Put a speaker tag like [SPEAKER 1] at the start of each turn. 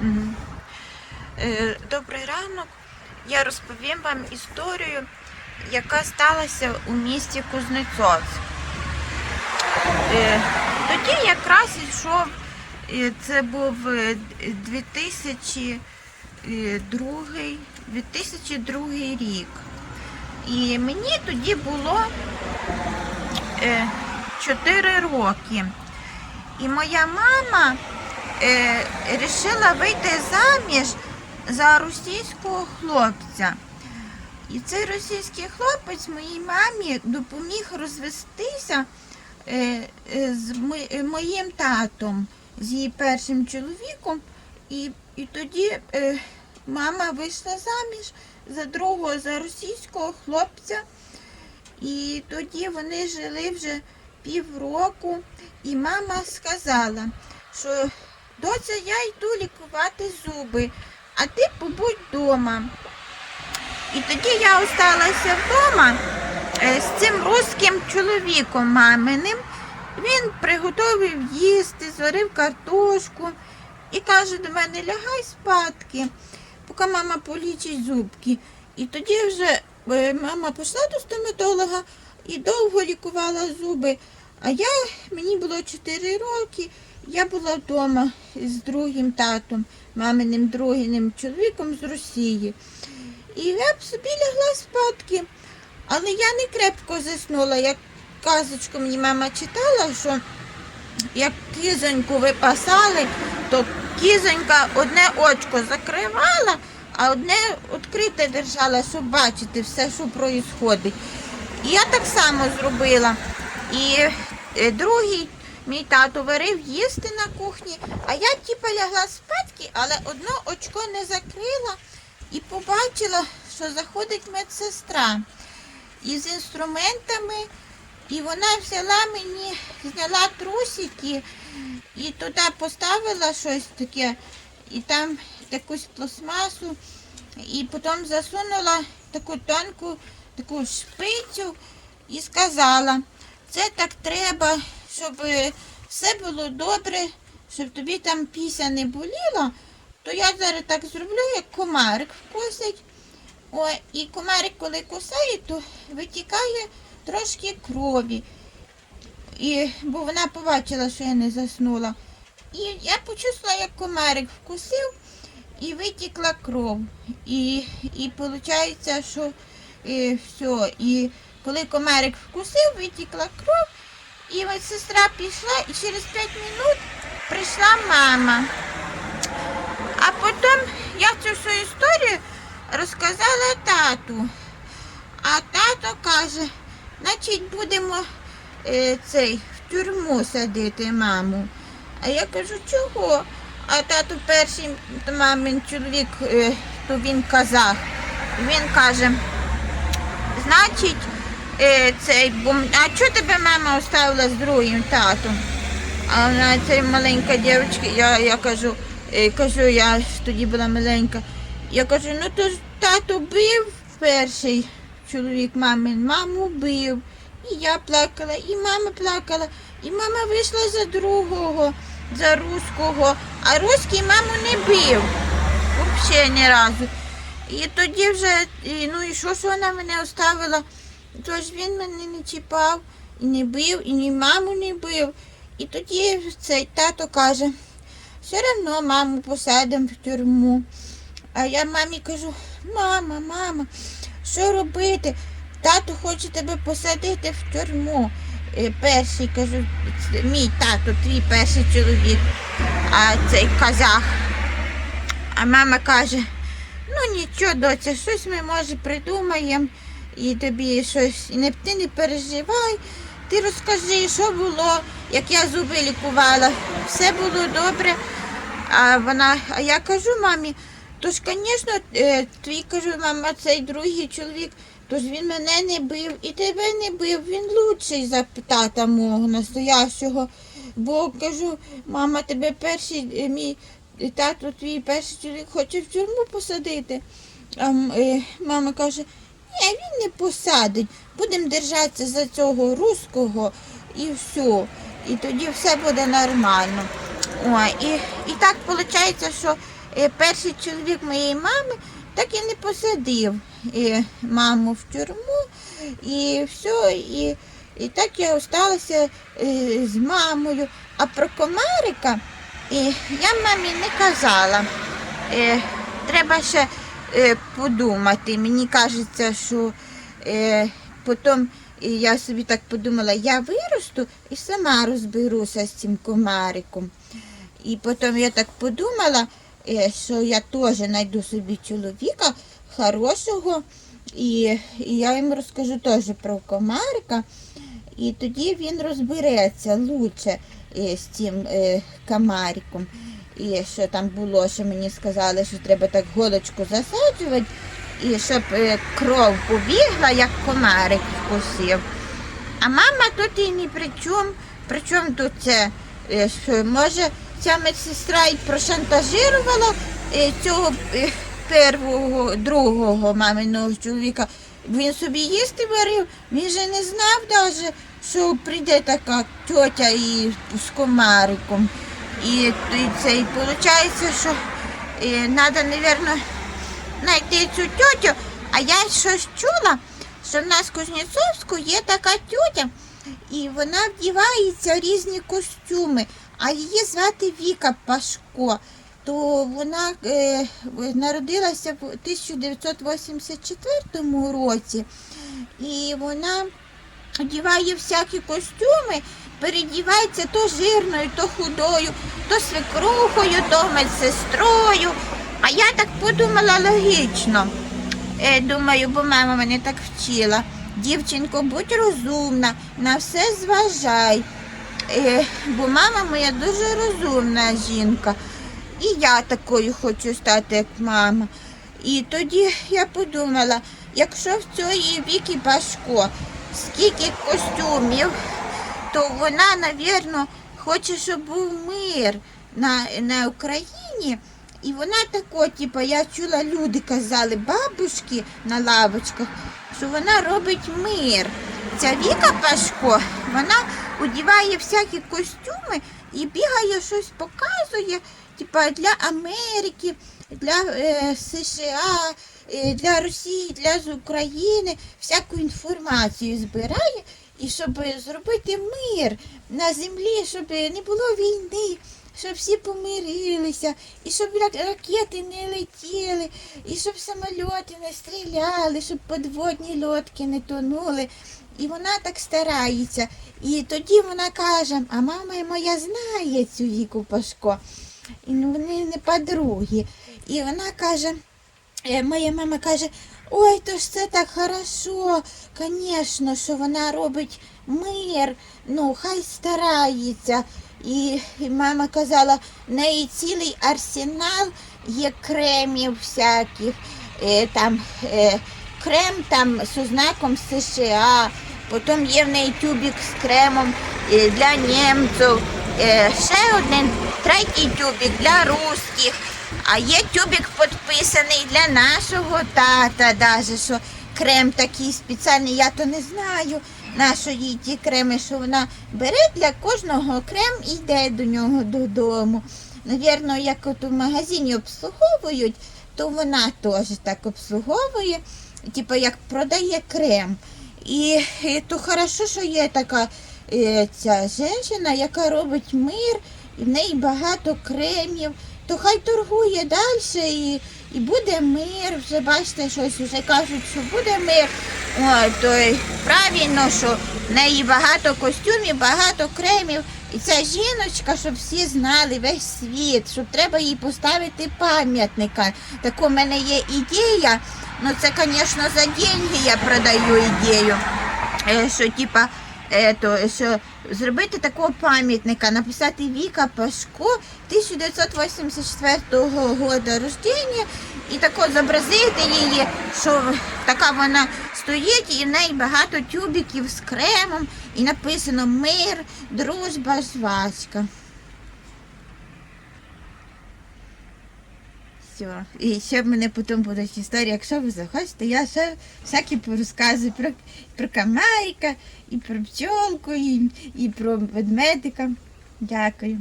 [SPEAKER 1] Е, Добрий ранок. Я розповім вам історію, яка сталася у місті Кузнецовськ. Е, Тоді якраз йшов, е, це був е, 2002, 2002 рік. І мені тоді було 4 роки. І моя мама е, рішила вийти заміж за російського хлопця. І цей російський хлопець моїй мамі допоміг розвестися е, е, з мо- е, моїм татом, з її першим чоловіком. І, і тоді е, мама вийшла заміж за другого, за російського хлопця. І тоді вони жили вже півроку, і мама сказала, що доця, я йду лікувати зуби, а ти побудь вдома. І тоді я осталася вдома е, з цим русським чоловіком маминим. Він приготовив їсти, зварив картошку і каже до мене, лягай спадки, поки мама полічить зубки. І тоді вже е, мама пішла до стоматолога і довго лікувала зуби. А я, мені було 4 роки, я була вдома з другим татом, маминим другим чоловіком з Росії. І я б собі лягла спадки. Але я не крепко заснула, як казочку мені мама читала, що як кізоньку випасали, то кізонька одне очко закривала, а одне відкрите держала, щоб бачити все, що відбувається. І я так само зробила. І е, другий мій тато варив їсти на кухні, а я типа лягла спадки, але одне очко не закрила і побачила, що заходить медсестра із інструментами, і вона взяла мені, зняла трусики і туди поставила щось таке, і там якусь пластмасу, і потім засунула таку тонку таку шпицю і сказала, це так треба, щоб е, все було добре, щоб тобі там піся не боліла, то я зараз так зроблю, як комарик вкусить. О, і комарик, коли кусає, то витікає трошки крові. І, бо вона побачила, що я не заснула. І я почувствувала, як комарик вкусив і витікла кров. І, і виходить, що і все. І коли комарик вкусив, витікла кров, і от сестра пішла, і через 5 минут прийшла мама. А потім я цю всю історію розказала тату. А тато каже, значить будемо е, цей, в тюрму садити маму. А я кажу, чого? А тато перший мамин чоловік, е, то він казах. Він каже, значить, е, цей, бо, м- а чого тебе мама оставила з другим татом? А вона ця маленька дівчинка, я, я кажу, е, кажу, я тоді була маленька. Я кажу, ну то ж тато бив перший чоловік мамин, маму бив. І я плакала, і мама плакала, і мама вийшла за другого, за руського, а руський маму не бив. Взагалі ні разу. І тоді вже, ну і що ж вона мене оставила? Тож він мене не чіпав, і не бив, і ні маму не бив. І тоді цей тато каже, все одно маму посадимо в тюрму. А я мамі кажу, мама, мама, що робити? Тато хоче тебе посадити в тюрму. Е, Перший кажу, мій тато, твій перший чоловік, а цей казах. А мама каже, ну нічого, доця, щось ми може придумаємо і тобі щось. Не, ти не переживай, ти розкажи, що було, як я зуби лікувала. Все було добре. А вона, а я кажу мамі, то ж, звісно, е, твій кажу, мама, цей другий чоловік, то ж він мене не бив і тебе не бив, він лучший за тата мого настоящого. Бо кажу, мама, тебе перший, е, мій тато, твій перший чоловік хоче в тюрму посадити. А е, мама каже, ні, він не посадить. Будемо держатися за цього руського і все. І тоді все буде нормально. Ой, і, і так виходить, що е, перший чоловік моєї мами так і не посадив е, маму в тюрму, і все, і, і так я осталася е, з мамою. А про комарика я мамі не казала. Треба ще подумати. Мені кажеться, що е, потім е, я собі так подумала, я виросту і сама розберуся з цим комариком. І потім я так подумала, е, що я теж знайду собі чоловіка хорошого, і, і я йому розкажу теж про комарика. І тоді він розбереться лучше е, з цим е, комариком. І що там було, що мені сказали, що треба так голочку засаджувати, і щоб е, кров побігла, як комарик вкусив. А мама тут і ні при чому. При чому тут це? Е, що, може, ця медсестра і прошантажирувала е, цього первого, другого маминого чоловіка. Він собі їсти варив, він же не знав даже, що прийде така тьотя і з комариком. І, і це і виходить, що треба, мабуть, знайти цю тьотю. А я щось чула, що в нас в Кузнєцовську є така тьотя, і вона вдівається в різні костюми, а її звати Віка Пашко. То вона е, народилася в 1984 році, і вона одіває всякі костюми, передівається то жирною, то худою, то свекрухою, то медсестрою. А я так подумала логічно. Е, думаю, бо мама мене так вчила. Дівчинко, будь розумна, на все зважай. Е, бо мама моя дуже розумна жінка. І я такою хочу стати, як мама. І тоді я подумала, якщо в цієї віки Пашко скільки костюмів, то вона, навірно, хоче, щоб був мир на, на Україні. І вона тако, типу, я чула, люди казали, бабушки на лавочках, що вона робить мир. Ця Віка Пашко, вона одіває всякі костюми і бігає, щось показує, типа для Америки, для е, США, е, для Росії, для України, всяку інформацію збирає. І щоб зробити мир на землі, щоб не було війни, щоб всі помирилися, і щоб ракети не летіли, і щоб самольоти не стріляли, щоб подводні лодки не тонули. І вона так старається. І тоді вона каже, а мама моя знає цю Віку Пашко. І вони не подруги. І вона каже, Е, Моя мама каже, ой, то ж це так хорошо, звісно, що вона робить мир, ну, хай старається. І, і мама казала, в неї цілий арсенал є кремів всяких, е, там е, крем там з ознаком США, потім є в неї тюбик з кремом е, для німців, е, ще один третій тюбик для русських. А є тюбик підписаний для нашого тата, даже, що крем такий спеціальний, я то не знаю, на що їй ті креми, що вона бере для кожного крем і йде до нього додому. Навірно, як от у магазині обслуговують, то вона теж так обслуговує, типу як продає крем. І, і то хорошо, що є така е, ця жінка, яка робить мир, і в неї багато кремів то хай торгує далі і, і буде мир. Вже бачите, щось вже кажуть, що буде мир. Ой, то й правильно, що в неї багато костюмів, багато кремів. І ця жіночка, щоб всі знали весь світ, щоб треба їй поставити пам'ятника. Так у мене є ідея. Ну це, звісно, за деньги я продаю ідею. Е, Що типа е, що зробити такого пам'ятника, написати Віка Пашко 1984 року рождення і тако зобразити її, що така вона стоїть, і в неї багато тюбиків з кремом, і написано мир, дружба, жвачка. Все. І ще в мене потім будуть історії, якщо ви захочете, я ще всякі розказую про, про камарика, і про пчолку, і, і про ведмедика. Дякую.